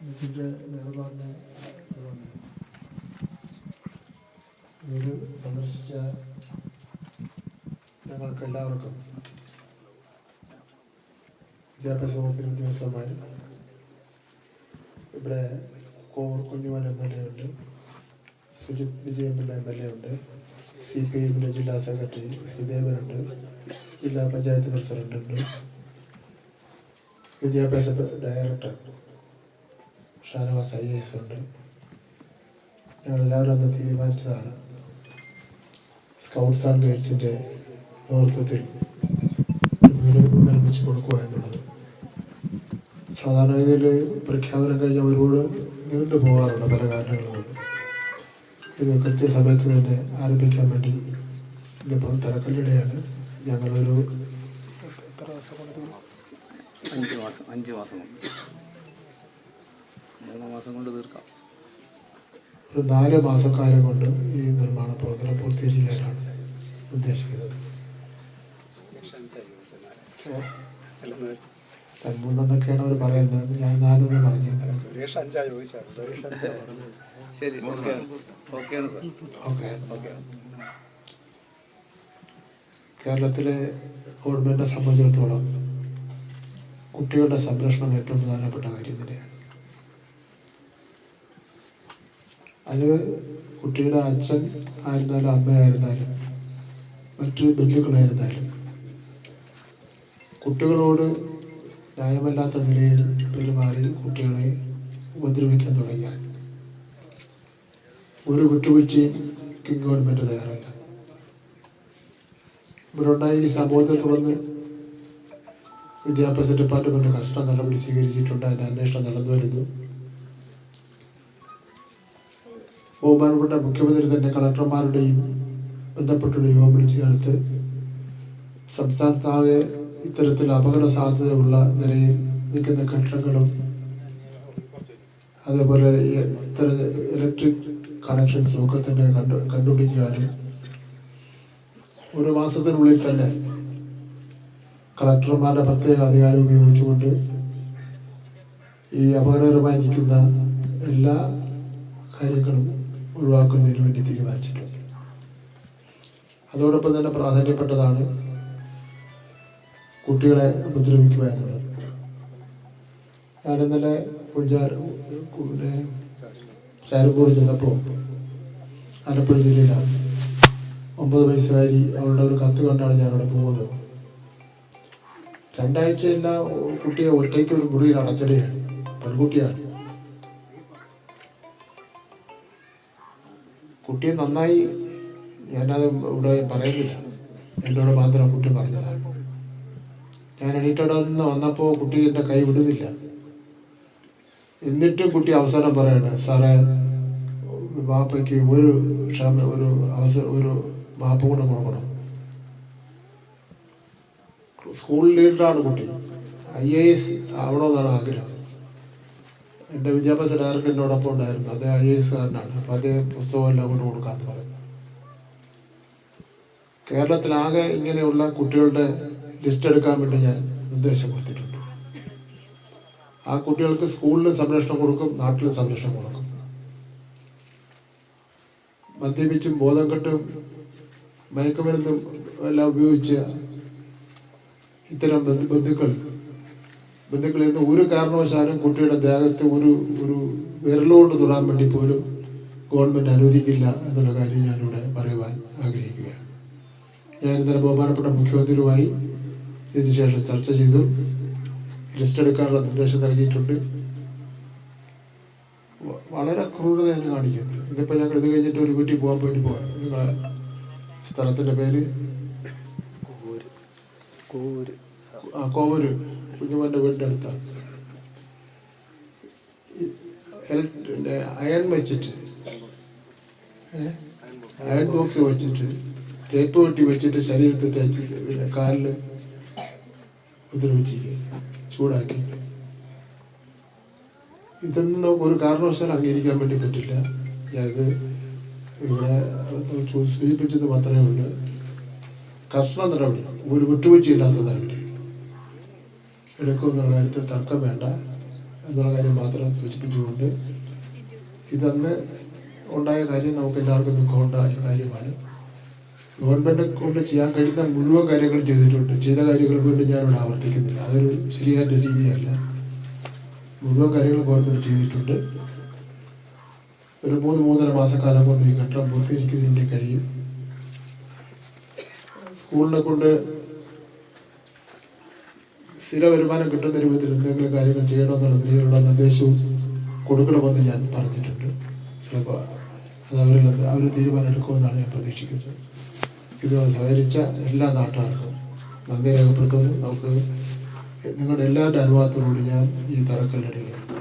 ഇതിന്റെ വേർപാടിനെ തുടർന്ന് വീട് സന്ദർശിച്ച ഞങ്ങൾക്ക് എല്ലാവർക്കും വിദ്യാഭ്യാസ വകുപ്പിന് ഉദ്യോഗസ്ഥന്മാർ ഇവിടെ Kovoor Kunjumon M L A ഉണ്ട് Sujith Vijayapilla M L A ഉണ്ട് സി പി ജില്ലാ സെക്രട്ടറി സുദേവനുണ്ട് ജില്ലാ പഞ്ചായത്ത് പ്രസിഡന്റ് ഉണ്ട് വിദ്യാഭ്യാസ ഡയറക്ടർ ഷാനവാസ് ഐ എസ് ഉണ്ട്. ഞങ്ങളെല്ലാവരും അന്ന് തീരുമാനിച്ചതാണ് സ്കൗട്ട്സ് ആൻഡ് ഗൈഡ്സിന്റെ നേതൃത്വത്തിൽ ഒരു വീട് നിർമ്മിച്ചു കൊടുക്കുക എന്നുള്ളത്. സാധാരണ രീതിയിൽ പ്രഖ്യാപനം കഴിഞ്ഞാൽ ഒരുപാട് നീണ്ടു പോകാറുണ്ട് പല കാരണങ്ങൾ കൊണ്ട് ഇത് കൃത്യസമയത്ത് തന്നെ ആരംഭിക്കാൻ വേണ്ടി ഇതിപ്പോൾ തറക്കല്ലിടെയാണ് ഞങ്ങളൊരു എത്ര ദിവസം അഞ്ച് മാസം അഞ്ച് മാസം മൂന്ന് മാസം കൊണ്ട് തീർക്കാം. ഒരു നാല് മാസക്കാലം കൊണ്ട് ഈ നിർമ്മാണ പ്രവർത്തനം പൂർത്തീകരിക്കാനാണ് ഉദ്ദേശിക്കുന്നത്. എന്നൊക്കെയാണ് അവർ പറയുന്നത്. ഞാൻ നാലെന്ന് പറഞ്ഞത് സുരേഷ് അഞ്ചാ ചോദിച്ചത്. സുരേഷ് അഞ്ചാ പറഞ്ഞത്. ശരി ഓക്കെ. ഓക്കെയാണ് സാർ. ഓക്കെ. ഓക്കെ. കേരളത്തിലെ ഗവൺമെന്റിനെ സംബന്ധിച്ചിടത്തോളം കുട്ടികളുടെ സംരക്ഷണം ഏറ്റവും പ്രധാനപ്പെട്ട കാര്യം തന്നെയാണ്. അത് കുട്ടിയുടെ അച്ഛൻ ആയിരുന്നാലും അമ്മയായിരുന്നാലും മറ്റു ബന്ധുക്കളായിരുന്നാലും കുട്ടികളോട് ന്യായമല്ലാത്ത നിലയിൽ പെരുമാറി കുട്ടികളെ ഉപദ്രവിക്കാൻ തുടങ്ങിയാൽ ഒരു വിട്ടുവീഴ്ചയും കിങ് ഗവൺമെന്റ് തയ്യാറല്ല. ഇവരുണ്ടായി ഈ സംഭവത്തെ തുടർന്ന് വിദ്യാഭ്യാസ ഡിപ്പാർട്ട്മെന്റ് കർശന നടപടി സ്വീകരിച്ചിട്ടുണ്ട്. അതിന്റെ അന്വേഷണം നടന്നു വരുന്നു. ബഹുമാനപ്പെട്ട മുഖ്യമന്ത്രി തന്നെ കളക്ടർമാരുടെയും ബന്ധപ്പെട്ടുള്ള യോഗം വിളിച്ചു ചേർത്ത് സംസ്ഥാനത്താകെ ഇത്തരത്തിൽ അപകട സാധ്യതയുള്ള നിലയിൽ നിൽക്കുന്ന കെട്ടിടങ്ങളും അതേപോലെ ഇത്തരം ഇലക്ട്രിക് കണക്ഷൻസും ഒക്കെ തന്നെ കണ്ടു കണ്ടുപിടിക്കാനും ഒരു മാസത്തിനുള്ളിൽ തന്നെ കളക്ടർമാരുടെ പ്രത്യേക അധികാരം ഉപയോഗിച്ചുകൊണ്ട് ഈ അപകടകരമായി നിൽക്കുന്ന എല്ലാ കാര്യങ്ങളും ഒഴിവാക്കുന്നതിന് വേണ്ടി തീരുമാനിച്ചിട്ടുണ്ട്. അതോടൊപ്പം തന്നെ പ്രാധാന്യപ്പെട്ടതാണ് കുട്ടികളെ ഉപദ്രവിക്കുക എന്നുള്ളത്. ഞാനിന്നലെ പിന്നെ ചാരക്കോട് ചെന്നപ്പോൾ ആലപ്പുഴ ജില്ലയിലാണ്. ഒമ്പത് വയസ്സുകാരി അവളുടെ ഒരു കത്ത് കണ്ടാണ് ഞാൻ അവിടെ പോകുന്നത്. രണ്ടാഴ്ചയില്ല കുട്ടിയെ ഒറ്റയ്ക്ക് ഒരു മുറിയിൽ അടച്ചിടുകയാണ്. പെൺകുട്ടിയാണ്. കുട്ടിയെ നന്നായി ഞാനത് ഇവിടെ പറയുന്നില്ല. എന്നോട് മാത്രം കുട്ടി പറഞ്ഞതാണ്. ഞാൻ എണീറ്റവിടെ നിന്ന് വന്നപ്പോൾ കുട്ടി എന്റെ കൈ വിടുന്നില്ല. എന്നിട്ടും കുട്ടി അവസാനം പറയാണ് സാറേ വാപ്പയ്ക്ക് ഒരു ക്ഷമ ഒരു അവസര ഒരു മാപ്പ് കൂടെ കൊടുക്കണം. സ്കൂൾ ലീഡറാണ് കുട്ടി. ഐ എ എസ് ആവണമെന്നാണ് ആഗ്രഹം. എന്റെ വിദ്യാഭ്യാസ ഡയറക്ടർ എന്നോടൊപ്പം ഉണ്ടായിരുന്നു അദ്ദേഹം ഐ എസ് കാരനാണ്. അപ്പോൾ അദ്ദേഹം പുസ്തകം എല്ലാം കൊണ്ട് കൊടുക്കാമെന്ന് പറഞ്ഞു. കേരളത്തിലാകെ ഇങ്ങനെയുള്ള കുട്ടികളുടെ ലിസ്റ്റ് എടുക്കാൻ വേണ്ടി ഞാൻ നിർദ്ദേശം കൊടുത്തിട്ടുണ്ട്. ആ കുട്ടികൾക്ക് സ്കൂളിലും സംരക്ഷണം കൊടുക്കും നാട്ടിലും സംരക്ഷണം കൊടുക്കും. മദ്യപിച്ചും ബോധം കെട്ടും മയക്കുമരുന്നും എല്ലാം ഉപയോഗിച്ച് ഇത്തരം ബന്ധു ബന്ധുക്കൾ ബന്ധുക്കളിൽ നിന്ന് ഒരു കാരണവശാലും കുട്ടിയുടെ ദേഹത്ത് ഒരു ഒരു വിരലോട്ട് തൊടാൻ വേണ്ടി പോലും ഗവൺമെന്റ് അനുവദിക്കില്ല എന്നുള്ള കാര്യം ഞാനിവിടെ പറയുവാൻ ആഗ്രഹിക്കുകയാണ്. ഞാൻ ഇന്നലെ ബഹുമാനപ്പെട്ട മുഖ്യമന്ത്രിയുമായി ഇതിനുശേഷം ചർച്ച ചെയ്തു. ലിസ്റ്റ് എടുക്കാനുള്ള നിർദ്ദേശം നൽകിയിട്ടുണ്ട്. വളരെ ക്രൂരതയാണ് കാണിക്കുന്നത്. ഇതിപ്പോൾ ഞങ്ങൾ ഇത് കഴിഞ്ഞിട്ട് ഒരു വീട്ടിൽ പോകാൻ വേണ്ടി പോകാം നിങ്ങളെ സ്ഥലത്തിന്റെ പേര്? കോവൂര്. ആ കോവൂര്. കുഞ്ഞുമോന്റെ വീടിന്റെ അടുത്താണ് അയൺ വെച്ചിട്ട്? അയൺ ബോക്സ് വെച്ചിട്ട് തേപ്പ് വെട്ടി വെച്ചിട്ട് ശരീരത്തിൽ തേച്ച് പിന്നെ കാലിൽ ഉപദ്രവിച്ചിരിക്കുക ചൂടാക്കി. ഇതൊന്നും നമുക്ക് ഒരു കാരണവശാലും അംഗീകരിക്കാൻ വേണ്ടി പറ്റില്ല. ഞാനത് ഇവിടെ സൂചിപ്പിച്ചത് മാത്രമേ ഉള്ളൂ. കർശന നടപടി ഒരു വിട്ടുവീഴ്ചയില്ലാത്ത നടപടി. എടുക്കുമെന്നുള്ള കാര്യത്തിൽ തർക്കം വേണ്ട എന്നുള്ള കാര്യം മാത്രം സൂചിപ്പിച്ചുകൊണ്ട് ഇതന്ന് ഉണ്ടായ കാര്യം നമുക്ക് എല്ലാവർക്കും ദുഃഖം ഉണ്ടായ കാര്യമാണ്. ഗവൺമെന്റ് കൊണ്ട് ചെയ്യാൻ കഴിയുന്ന മുഴുവൻ കാര്യങ്ങളും ചെയ്തിട്ടുണ്ട്. ചില കാര്യങ്ങൾ കൊണ്ട് ഞാനിവിടെ ആവർത്തിക്കുന്നില്ല. അതൊരു ശരിയായ രീതിയല്ല. മുഴുവൻ കാര്യങ്ങൾ ഗവൺമെന്റ് ചെയ്തിട്ടുണ്ട്. ഒരു മൂന്ന് മൂന്നര മാസക്കാലം കൊണ്ട് ഈ ഘട്ടം പൂർത്തീകരിക്കുന്നതിന്റെ കഴിയും. സ്കൂളിനെ കൊണ്ട് സ്ഥിര വരുമാനം കിട്ടുന്ന രൂപത്തിൽ എന്തെങ്കിലും കാര്യങ്ങൾ ചെയ്യണമെന്നുള്ള രീതിയിലുള്ള നിർദ്ദേശവും കൊടുക്കണമെന്ന് ഞാൻ പറഞ്ഞിട്ടുണ്ട്. ചിലപ്പോൾ അത് അവരിൽ അവർ തീരുമാനം എടുക്കുമെന്നാണ് ഞാൻ പ്രതീക്ഷിക്കുന്നത്. ഇതുമായി സഹകരിച്ച എല്ലാ നാട്ടുകാർക്കും നന്ദി രേഖപ്പെടുത്തുന്നു. നമുക്ക് നിങ്ങളുടെ എല്ലാവരുടെ അനുഭവത്തോടുകൂടി ഞാൻ ഈ തറക്കല്ലിടുകയാണ്.